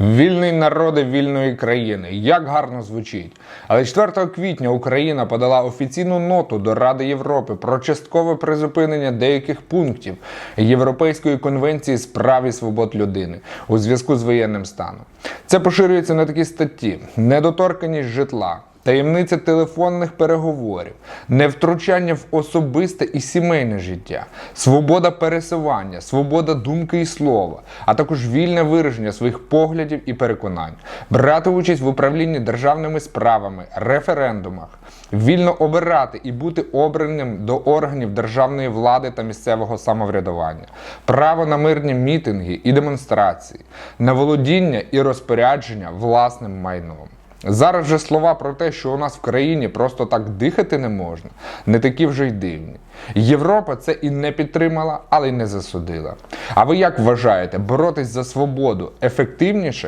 Вільний народи вільної країни. Як гарно звучить. Але 4 квітня Україна подала офіційну ноту до Ради Європи про часткове призупинення деяких пунктів Європейської конвенції з прав і свобод людини у зв'язку з воєнним станом. Це поширюється на такі статті: недоторканість житла. Таємниця телефонних переговорів, невтручання в особисте і сімейне життя, свобода пересування, свобода думки і слова, а також вільне вираження своїх поглядів і переконань, брати участь в управлінні державними справами, референдумах, вільно обирати і бути обраним до органів державної влади та місцевого самоврядування, право на мирні мітинги і демонстрації, на володіння і розпорядження власним майном. Зараз же слова про те, що у нас в країні просто так дихати не можна, не такі вже й дивні. Європа це і не підтримала, але й не засудила. А ви як вважаєте, боротись за свободу ефективніше